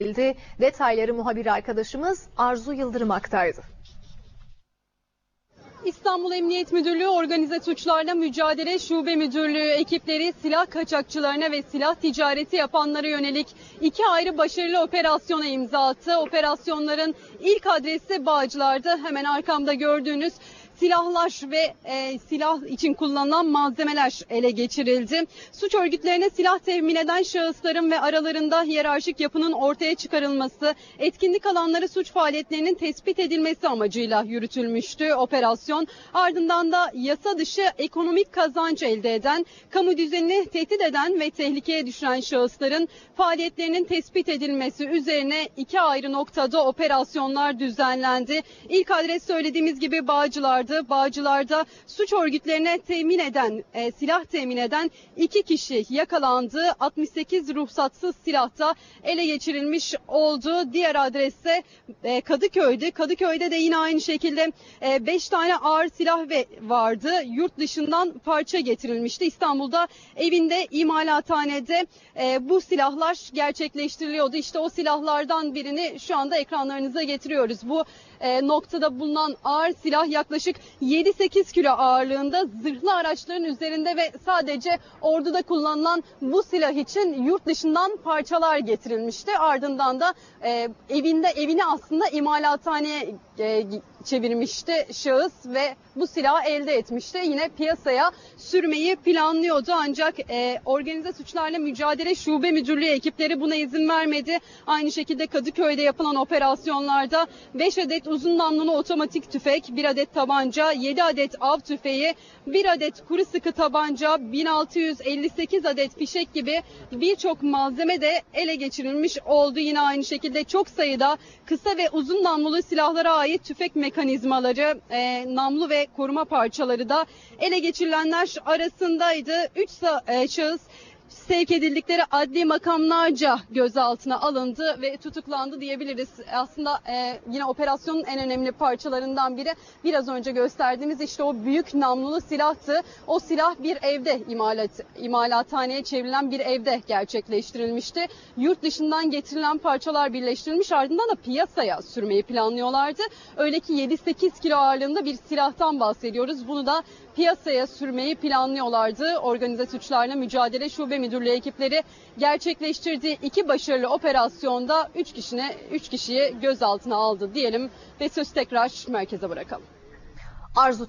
edildi. Detayları muhabir arkadaşımız Arzu Yıldırım aktardı. İstanbul Emniyet Müdürlüğü Organize Suçlarla Mücadele Şube Müdürlüğü ekipleri silah kaçakçılarına ve silah ticareti yapanlara yönelik iki ayrı başarılı operasyona imza attı. Operasyonların ilk adresi Bağcılar'da. Hemen arkamda gördüğünüz silahlar ve e, silah için kullanılan malzemeler ele geçirildi. Suç örgütlerine silah temin eden şahısların ve aralarında hiyerarşik yapının ortaya çıkarılması, etkinlik alanları suç faaliyetlerinin tespit edilmesi amacıyla yürütülmüştü operasyon. Ardından da yasa dışı ekonomik kazanç elde eden, kamu düzenini tehdit eden ve tehlikeye düşüren şahısların faaliyetlerinin tespit edilmesi üzerine iki ayrı noktada operasyonlar düzenlendi. İlk adres söylediğimiz gibi Bağcılar'dı. Bağcılar'da suç örgütlerine temin eden, e, silah temin eden iki kişi yakalandı. 68 ruhsatsız silahta ele geçirilmiş oldu. Diğer adresse e, Kadıköy'de. Kadıköy'de de yine aynı şekilde 5 tane ağır silah ve vardı. Yurt dışından parça getirilmişti. İstanbul'da evinde imalathanede e, bu silahlar gerçekleştiriliyordu. İşte o silahlardan birini şu anda ekranlarınıza getiriyoruz. Bu e, noktada bulunan ağır silah yaklaşık 7-8 kilo ağırlığında zırhlı araçların üzerinde ve sadece orduda kullanılan bu silah için yurt dışından parçalar getirilmişti. Ardından da e, evinde evini aslında imalathaneye e, çevirmişti şahıs ve bu silahı elde etmişti. Yine piyasaya sürmeyi planlıyordu ancak e, organize suçlarla mücadele şube müdürlüğü ekipleri buna izin vermedi. Aynı şekilde Kadıköy'de yapılan operasyonlarda 5 adet uzun namlulu otomatik tüfek, 1 adet tabanca, 7 adet av tüfeği, 1 adet kuru sıkı tabanca, 1658 adet fişek gibi birçok malzeme de ele geçirilmiş oldu. Yine aynı şekilde çok sayıda kısa ve uzun namlulu silahlara ait tüfek mekanizmaları, e, namlu ve koruma parçaları da ele geçirilenler arasındaydı. 3 şahıs sevk edildikleri adli makamlarca gözaltına alındı ve tutuklandı diyebiliriz. Aslında e, yine operasyonun en önemli parçalarından biri biraz önce gösterdiğimiz işte o büyük namlulu silahtı. O silah bir evde imalat, imalathaneye çevrilen bir evde gerçekleştirilmişti. Yurt dışından getirilen parçalar birleştirilmiş ardından da piyasaya sürmeyi planlıyorlardı. Öyle ki 7-8 kilo ağırlığında bir silahtan bahsediyoruz. Bunu da piyasaya sürmeyi planlıyorlardı. Organize suçlarla mücadele şube müdürlüğü ekipleri gerçekleştirdiği iki başarılı operasyonda 3 kişine 3 kişiyi gözaltına aldı diyelim ve söz tekrar merkeze bırakalım. Arzu